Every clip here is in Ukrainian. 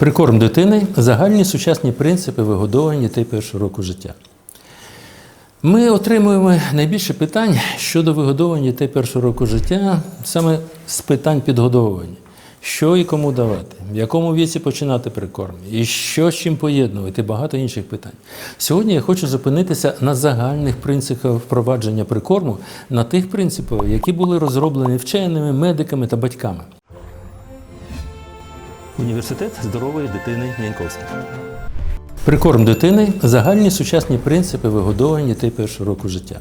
Прикорм дитини загальні сучасні принципи вигодовування дітей першого року життя. Ми отримуємо найбільше питань щодо вигодовування дітей першого року життя саме з питань підгодовування. Що і кому давати, в якому віці починати прикорм, і що з чим поєднувати, багато інших питань. Сьогодні я хочу зупинитися на загальних принципах впровадження прикорму, на тих принципах, які були розроблені вченими, медиками та батьками. Університет здорової дитини Няньковський. Прикорм дитини загальні сучасні принципи вигодовування дітей першого року життя.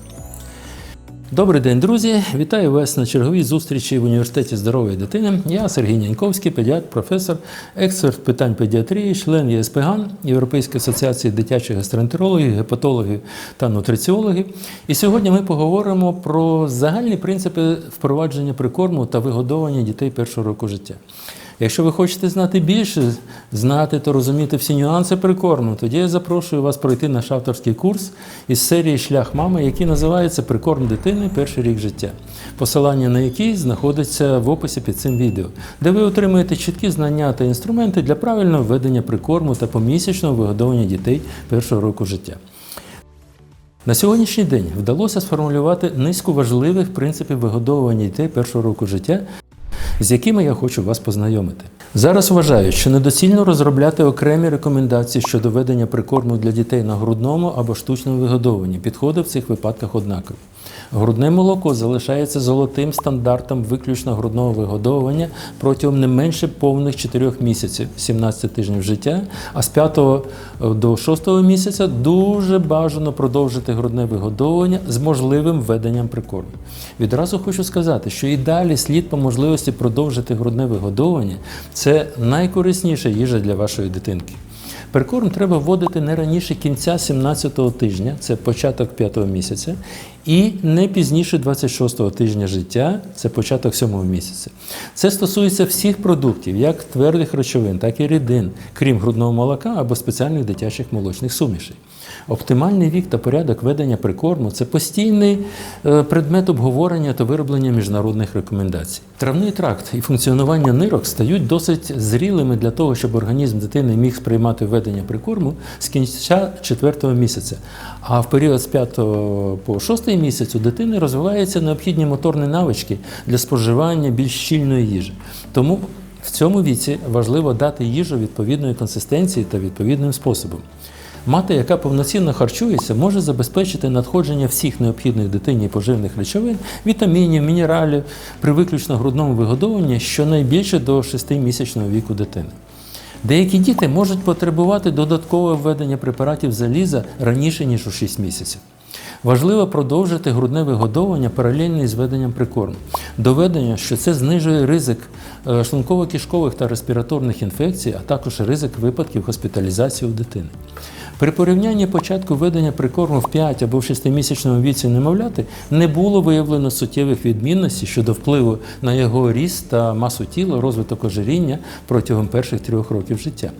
Добрий день, друзі! Вітаю вас на черговій зустрічі в університеті здорової дитини. Я Сергій Няньковський, педіатр, професор, експерт питань педіатрії, член ЄСПГАН Європейської асоціації дитячих гастроентерологів, гепатологів та нутриціологів. І сьогодні ми поговоримо про загальні принципи впровадження прикорму та вигодовування дітей першого року життя. Якщо ви хочете знати більше, знати та розуміти всі нюанси прикорму, тоді я запрошую вас пройти наш авторський курс із серії Шлях мами, який називається Прикорм дитини перший рік життя, посилання на який знаходиться в описі під цим відео, де ви отримуєте чіткі знання та інструменти для правильного ведення прикорму та помісячного вигодовування дітей першого року життя. На сьогоднішній день вдалося сформулювати низку важливих принципів вигодовування дітей першого року життя, з якими я хочу вас познайомити. Зараз вважаю, що недоцільно розробляти окремі рекомендації щодо ведення прикорму для дітей на грудному або штучному вигодовуванні. Підходи в цих випадках однакові. Грудне молоко залишається золотим стандартом виключно грудного вигодовування протягом не менше повних 4 місяців, 17 тижнів життя, а з 5 до 6 місяця дуже бажано продовжити грудне вигодовування з можливим введенням прикорму. Відразу хочу сказати, що і далі слід по можливості продовжити грудне вигодовування це найкорисніша їжа для вашої дитинки. Прикорм треба вводити не раніше кінця 17-го тижня, це початок 5-го місяця, і не пізніше 26-го тижня життя, це початок 7-го місяця. Це стосується всіх продуктів, як твердих речовин, так і рідин, крім грудного молока або спеціальних дитячих молочних сумішей. Оптимальний вік та порядок ведення прикорму це постійний е, предмет обговорення та вироблення міжнародних рекомендацій. Травний тракт і функціонування нирок стають досить зрілими для того, щоб організм дитини міг сприймати ведення прикорму з кінця 4 місяця. А в період з 5 по 6 місяць у дитини розвиваються необхідні моторні навички для споживання більш щільної їжі. Тому в цьому віці важливо дати їжу відповідної консистенції та відповідним способом. Мати, яка повноцінно харчується, може забезпечити надходження всіх необхідних дитині поживних речовин, вітамінів, мінералів при виключно грудному вигодовуванні щонайбільше до 6-місячного віку дитини. Деякі діти можуть потребувати додаткового введення препаратів заліза раніше, ніж у 6 місяців. Важливо продовжити грудне вигодовування паралельно із веденням прикорму. Доведення, що це знижує ризик е, шлунково-кишкових та респіраторних інфекцій, а також ризик випадків госпіталізації у дитини. При порівнянні початку ведення прикорму в 5 або в 6-місячному віці немовляти не було виявлено суттєвих відмінностей щодо впливу на його ріст та масу тіла, розвиток ожиріння протягом перших трьох років життя.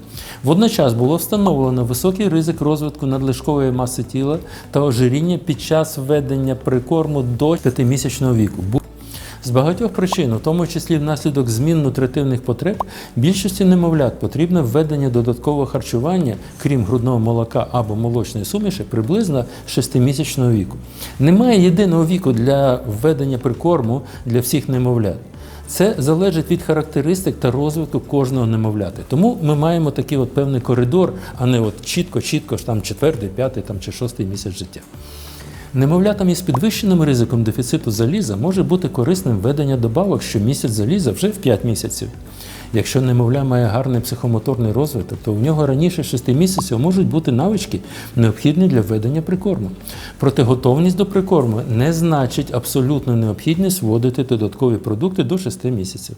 Водночас було встановлено високий ризик розвитку надлишкової маси тіла та ожиріння під час введення прикорму до 5-місячного віку. З багатьох причин, у тому числі внаслідок змін нутритивних потреб, більшості немовлят потрібно введення додаткового харчування, крім грудного молока або молочної суміші, приблизно 6-місячного віку. Немає єдиного віку для введення прикорму для всіх немовлят. Це залежить від характеристик та розвитку кожного немовляти. Тому ми маємо такий от певний коридор, а не от чітко-чітко ж там четвертий, п'ятий там, чи шостий місяць життя. Немовлятам із підвищеним ризиком дефіциту заліза може бути корисним введення добавок щомісяць заліза вже в 5 місяців. Якщо немовля має гарний психомоторний розвиток, то в нього раніше 6 місяців можуть бути навички, необхідні для введення прикорму. Проте готовність до прикорму не значить абсолютну необхідність вводити додаткові продукти до 6 місяців.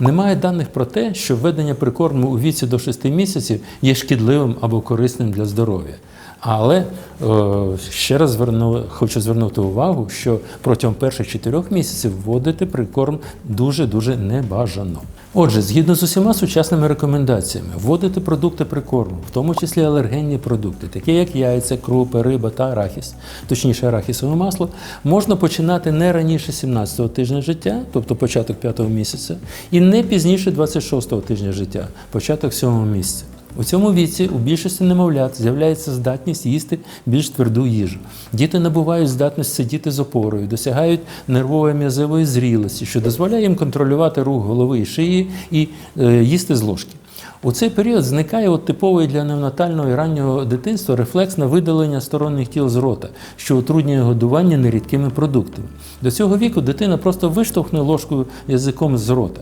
Немає даних про те, що введення прикорму у віці до 6 місяців є шкідливим або корисним для здоров'я. Але е, ще раз зверну, хочу звернути увагу, що протягом перших чотирьох місяців вводити прикорм дуже-дуже небажано. Отже, згідно з усіма сучасними рекомендаціями, вводити продукти прикорму, в тому числі алергенні продукти, такі як яйця, крупи, риба та арахіс, точніше арахісове масло, можна починати не раніше 17-го тижня життя, тобто початок 5-го місяця, і не пізніше 26-го тижня життя, початок 7-го місяця. У цьому віці у більшості немовлят з'являється здатність їсти більш тверду їжу. Діти набувають здатність сидіти з опорою, досягають нервової м'язової зрілості, що дозволяє їм контролювати рух голови і шиї і е, їсти з ложки. У цей період зникає от типовий для неонатального і раннього дитинства рефлекс на видалення сторонніх тіл з рота, що утруднює годування нерідкими продуктами. До цього віку дитина просто виштовхне ложкою язиком з рота.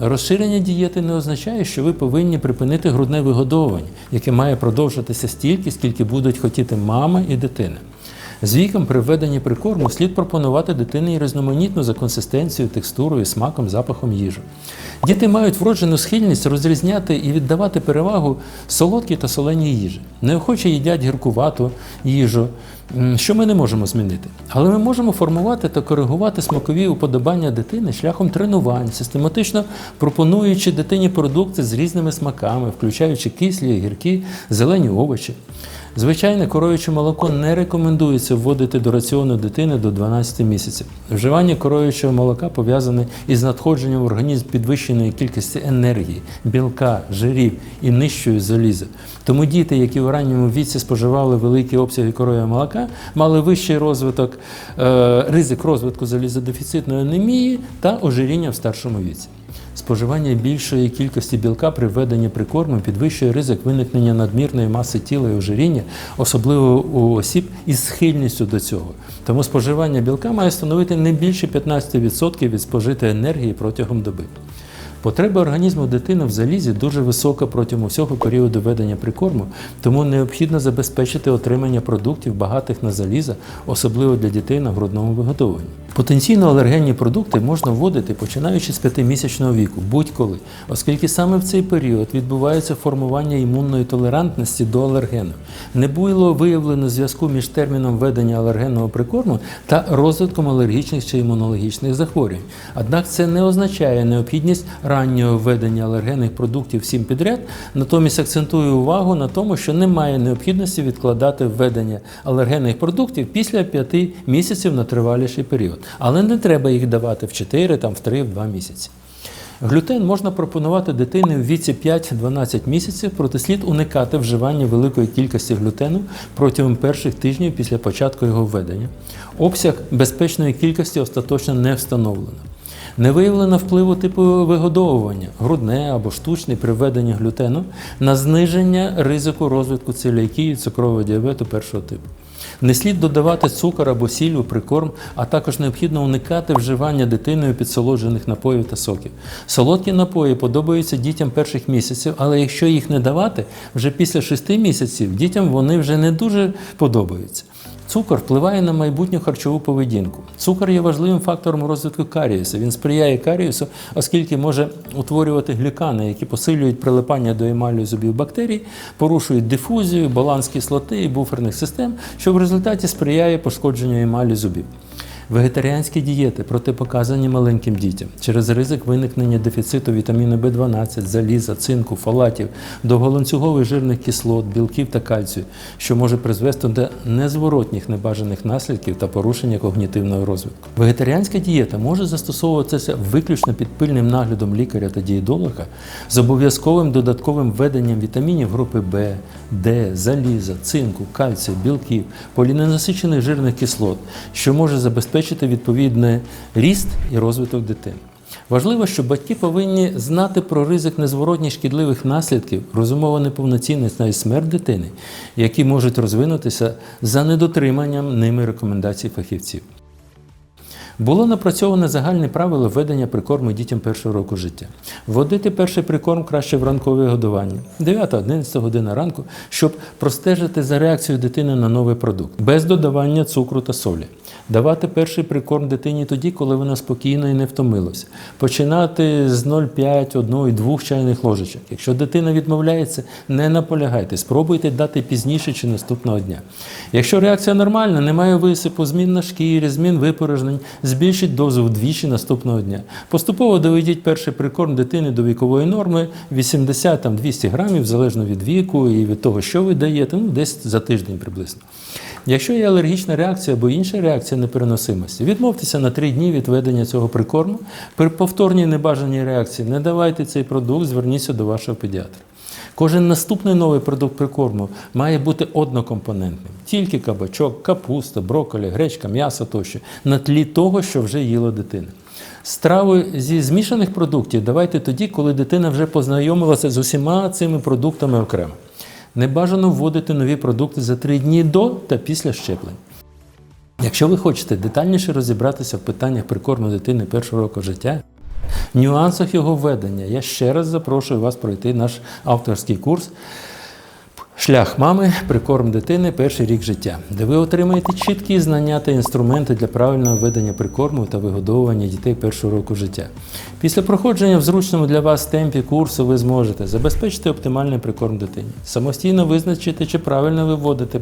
Розширення дієти не означає, що ви повинні припинити грудне вигодовування, яке має продовжитися стільки, скільки будуть хотіти мама і дитина. З віком при введенні прикорму слід пропонувати дитині різноманітну за консистенцією, текстурою, смаком, запахом їжу. Діти мають вроджену схильність розрізняти і віддавати перевагу солодкій та соленій їжі. Неохоче їдять гіркувату їжу, що ми не можемо змінити. Але ми можемо формувати та коригувати смакові уподобання дитини шляхом тренувань, систематично пропонуючи дитині продукти з різними смаками, включаючи кислі, гіркі, зелені овочі. Звичайне коров'яче молоко не рекомендується вводити до раціону дитини до 12 місяців. Вживання коров'ячого молока пов'язане із надходженням в організм підвищеної кількості енергії, білка, жирів і нижчої заліза. Тому діти, які в ранньому віці споживали великі обсяги коров'ячого молока, мали вищий розвиток, е, ризик розвитку залізодефіцитної анемії та ожиріння в старшому віці. Споживання більшої кількості білка при введенні прикорму підвищує ризик виникнення надмірної маси тіла і ожиріння, особливо у осіб із схильністю до цього. Тому споживання білка має становити не більше 15% від спожитої енергії протягом доби. Потреба організму дитини в залізі дуже висока протягом усього періоду ведення прикорму, тому необхідно забезпечити отримання продуктів, багатих на заліза, особливо для дітей на грудному виготовленні. Потенційно алергенні продукти можна вводити починаючи з 5-місячного віку, будь-коли, оскільки саме в цей період відбувається формування імунної толерантності до алергену. Не було виявлено зв'язку між терміном введення алергенного прикорму та розвитком алергічних чи імунологічних захворювань. Однак це не означає необхідність раннього введення алергенних продуктів всім підряд, натомість акцентую увагу на тому, що немає необхідності відкладати введення алергенних продуктів після 5 місяців на триваліший період. Але не треба їх давати в 4, там, в 3, в 2 місяці. Глютен можна пропонувати дитині в віці 5-12 місяців, проте слід уникати вживання великої кількості глютену протягом перших тижнів після початку його введення. Обсяг безпечної кількості остаточно не встановлено. Не виявлено впливу типу вигодовування, грудне або штучне при введенні глютену на зниження ризику розвитку целіакії цукрового діабету першого типу. Не слід додавати цукор або сіль у прикорм, а також необхідно уникати вживання дитиною підсолоджених напоїв та соків. Солодкі напої подобаються дітям перших місяців, але якщо їх не давати, вже після 6 місяців дітям вони вже не дуже подобаються. Цукор впливає на майбутню харчову поведінку. Цукор є важливим фактором розвитку карієсу. Він сприяє карієсу, оскільки може утворювати глюкани, які посилюють прилипання до емалю зубів бактерій, порушують дифузію, баланс кислоти і буферних систем, що в результаті сприяє пошкодженню емалі зубів. Вегетаріанські дієти протипоказані маленьким дітям через ризик виникнення дефіциту вітаміну В12, заліза, цинку, фолатів, довголанцюгових жирних кислот, білків та кальцію, що може призвести до незворотніх небажаних наслідків та порушення когнітивного розвитку. Вегетаріанська дієта може застосовуватися виключно під пильним наглядом лікаря та дієдолога з обов'язковим додатковим введенням вітамінів групи В, Д, заліза, цинку, кальцію, білків, поліненасичених жирних кислот, що може забезпечити відповідний ріст і розвиток дитини. Важливо, що батьки повинні знати про ризик незворотніх шкідливих наслідків, розумова неповноцінність й смерть дитини, які можуть розвинутися за недотриманням ними рекомендацій фахівців. Було напрацьоване загальне правило введення прикорму дітям першого року життя. Вводити перший прикорм краще в ранкове годування 9-11 година ранку, щоб простежити за реакцією дитини на новий продукт, без додавання цукру та солі. Давати перший прикорм дитині тоді, коли вона спокійно і не втомилася. Починати з 0,5, 1 і 2 чайних ложечок. Якщо дитина відмовляється, не наполягайте, спробуйте дати пізніше чи наступного дня. Якщо реакція нормальна, немає висипу, змін на шкірі, змін випорожнень, збільшіть дозу вдвічі наступного дня. Поступово доведіть перший прикорм дитини до вікової норми 80-200 грамів, залежно від віку і від того, що ви даєте, ну десь за тиждень приблизно. Якщо є алергічна реакція або інша реакція непереносимості, відмовтеся на 3 дні від ведення цього прикорму. При повторній небажаній реакції не давайте цей продукт, зверніться до вашого педіатра. Кожен наступний новий продукт прикорму має бути однокомпонентним. Тільки кабачок, капуста, брокколі, гречка, м'ясо тощо, на тлі того, що вже їла дитина. Страви зі змішаних продуктів давайте тоді, коли дитина вже познайомилася з усіма цими продуктами окремо. Не бажано вводити нові продукти за три дні до та після щеплень. Якщо ви хочете детальніше розібратися в питаннях прикорму дитини першого року життя, нюансах його введення, я ще раз запрошую вас пройти наш авторський курс Шлях мами, прикорм дитини, перший рік життя, де ви отримаєте чіткі знання та інструменти для правильного ведення прикорму та вигодовування дітей першого року життя. Після проходження в зручному для вас темпі курсу ви зможете забезпечити оптимальний прикорм дитині, самостійно визначити, чи правильно ви вводите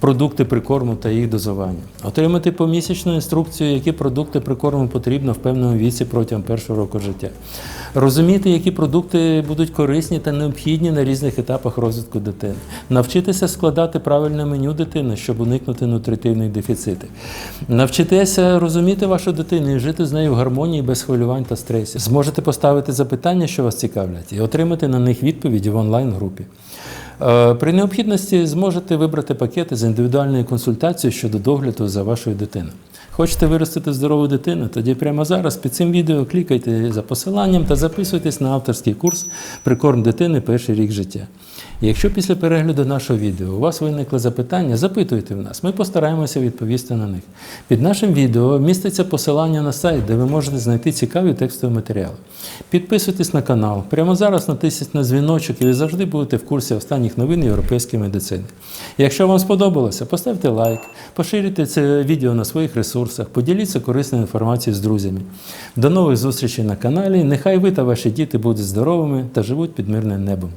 продукти прикорму та їх дозування, отримати помісячну інструкцію, які продукти прикорму потрібно в певному віці протягом першого року життя, розуміти, які продукти будуть корисні та необхідні на різних етапах розвитку дитини, навчитися складати правильне меню дитини, щоб уникнути нутритивних дефіцитів, навчитися розуміти вашу дитину і жити з нею в гармонії без хвилювань та стресів. Зможете поставити запитання, що вас цікавлять, і отримати на них відповіді в онлайн-групі. Е, При необхідності зможете вибрати пакети з індивідуальною консультацією щодо догляду за вашою дитиною. Хочете виростити здорову дитину? Тоді прямо зараз під цим відео клікайте за посиланням та записуйтесь на авторський курс Прикорм дитини перший рік життя. Якщо після перегляду нашого відео у вас виникли запитання, запитуйте в нас, ми постараємося відповісти на них. Під нашим відео міститься посилання на сайт, де ви можете знайти цікаві текстові матеріали. Підписуйтесь на канал. Прямо зараз натисніть на дзвіночок і ви завжди будете в курсі останніх новин європейської медицини. Якщо вам сподобалося, поставте лайк, поширюйте це відео на своїх ресурсах, поділіться корисною інформацією з друзями. До нових зустрічей на каналі. Нехай ви та ваші діти будуть здоровими та живуть під мирним небом.